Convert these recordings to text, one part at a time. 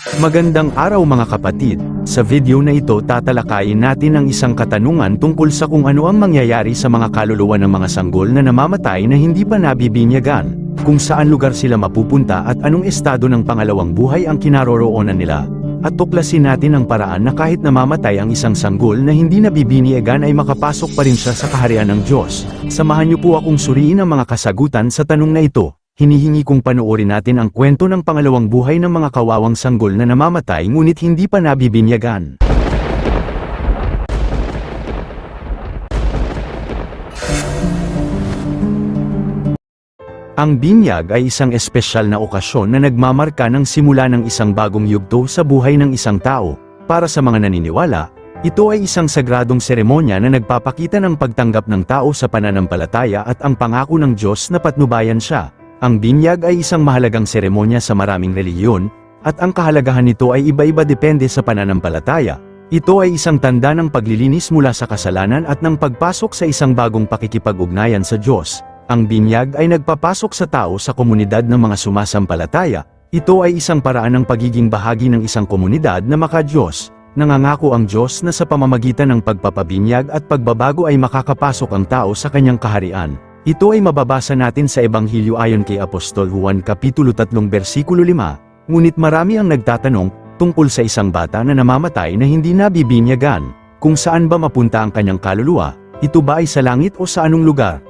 Magandang araw mga kapatid, sa video na ito tatalakayin natin ang isang katanungan tungkol sa kung ano ang mangyayari sa mga kaluluwa ng mga sanggol na namamatay na hindi pa nabibinyagan, kung saan lugar sila mapupunta at anong estado ng pangalawang buhay ang kinaroroonan nila. At tuklasin natin ang paraan na kahit namamatay ang isang sanggol na hindi nabibinyagan ay makapasok pa rin siya sa kaharian ng Diyos. Samahan niyo po akong suriin ang mga kasagutan sa tanong na ito. Hinihingi kong panoorin natin ang kwento ng pangalawang buhay ng mga kawawang sanggol na namamatay ngunit hindi pa nabibinyagan. Ang binyag ay isang espesyal na okasyon na nagmamarka ng simula ng isang bagong yugto sa buhay ng isang tao. Para sa mga naniniwala, ito ay isang sagradong seremonya na nagpapakita ng pagtanggap ng tao sa pananampalataya at ang pangako ng Diyos na patnubayan siya. Ang binyag ay isang mahalagang seremonya sa maraming relihiyon, at ang kahalagahan nito ay iba-iba depende sa pananampalataya. Ito ay isang tanda ng paglilinis mula sa kasalanan at ng pagpasok sa isang bagong pakikipag-ugnayan sa Diyos. Ang binyag ay nagpapasok sa tao sa komunidad ng mga sumasampalataya. Ito ay isang paraan ng pagiging bahagi ng isang komunidad na maka-Diyos. Nangangako ang Diyos na sa pamamagitan ng pagpapabinyag at pagbabago ay makakapasok ang tao sa kanyang kaharian. Ito ay mababasa natin sa Ebanghelyo ayon kay Apostol Juan Kapitulo 3 versikulo 5, ngunit marami ang nagtatanong, tungkol sa isang bata na namamatay na hindi nabibinyagan, kung saan ba mapunta ang kanyang kaluluwa, ito ba ay sa langit o sa anong lugar?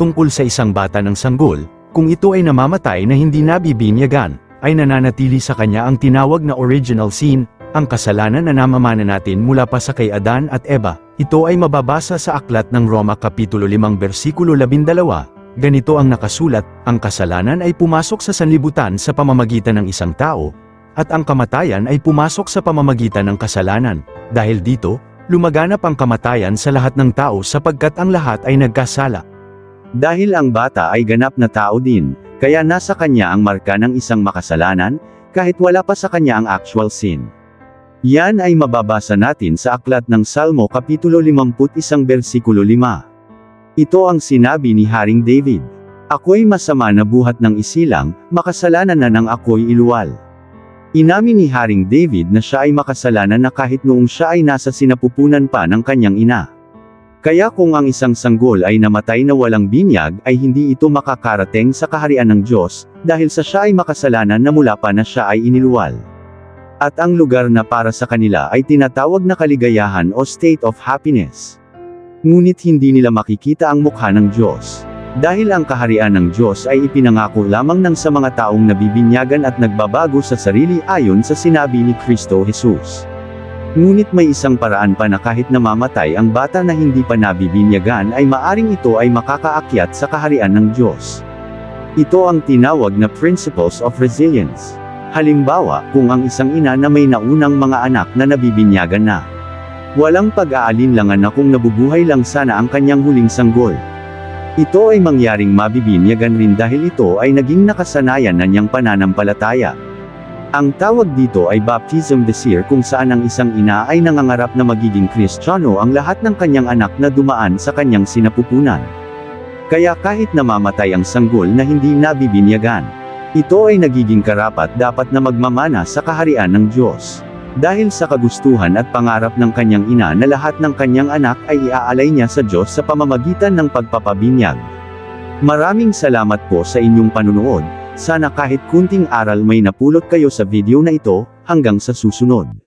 Tungkol sa isang bata ng sanggol, kung ito ay namamatay na hindi nabibinyagan, ay nananatili sa kanya ang tinawag na original sin, ang kasalanan na namamana natin mula pa sa kay Adan at Eva. Ito ay mababasa sa aklat ng Roma Kapitulo 5 versikulo 12. Ganito ang nakasulat, ang kasalanan ay pumasok sa sanlibutan sa pamamagitan ng isang tao, at ang kamatayan ay pumasok sa pamamagitan ng kasalanan. Dahil dito, lumaganap ang kamatayan sa lahat ng tao sapagkat ang lahat ay nagkasala. Dahil ang bata ay ganap na tao din, kaya nasa kanya ang marka ng isang makasalanan, kahit wala pa sa kanya ang actual sin. Yan ay mababasa natin sa aklat ng Salmo Kapitulo 51 versikulo 5. Ito ang sinabi ni Haring David. Ako'y masama na buhat ng isilang, makasalanan na nang ako'y iluwal. Inamin ni Haring David na siya ay makasalanan na kahit noong siya ay nasa sinapupunan pa ng kanyang ina. Kaya kung ang isang sanggol ay namatay na walang binyag ay hindi ito makakarating sa kaharian ng Diyos, dahil sa siya ay makasalanan na mula pa na siya ay iniluwal. At ang lugar na para sa kanila ay tinatawag na kaligayahan o state of happiness. Ngunit hindi nila makikita ang mukha ng Diyos. Dahil ang kaharian ng Diyos ay ipinangako lamang ng sa mga taong nabibinyagan at nagbabago sa sarili ayon sa sinabi ni Kristo Jesus. Ngunit may isang paraan pa na kahit namamatay ang bata na hindi pa nabibinyagan ay maaring ito ay makakaakyat sa kaharian ng Diyos. Ito ang tinawag na principles of resilience. Halimbawa, kung ang isang ina na may naunang mga anak na nabibinyagan na. Walang pag-aalinlangan na kung nabubuhay lang sana ang kanyang huling sanggol. Ito ay mangyaring mabibinyagan rin dahil ito ay naging nakasanayan na niyang pananampalataya. Ang tawag dito ay baptism desir kung saan ang isang ina ay nangangarap na magiging kristyano ang lahat ng kanyang anak na dumaan sa kanyang sinapupunan. Kaya kahit namamatay ang sanggol na hindi nabibinyagan, ito ay nagiging karapat dapat na magmamana sa kaharian ng Diyos. Dahil sa kagustuhan at pangarap ng kanyang ina na lahat ng kanyang anak ay iaalay niya sa Diyos sa pamamagitan ng pagpapabinyag. Maraming salamat po sa inyong panunood, sana kahit kunting aral may napulot kayo sa video na ito, hanggang sa susunod.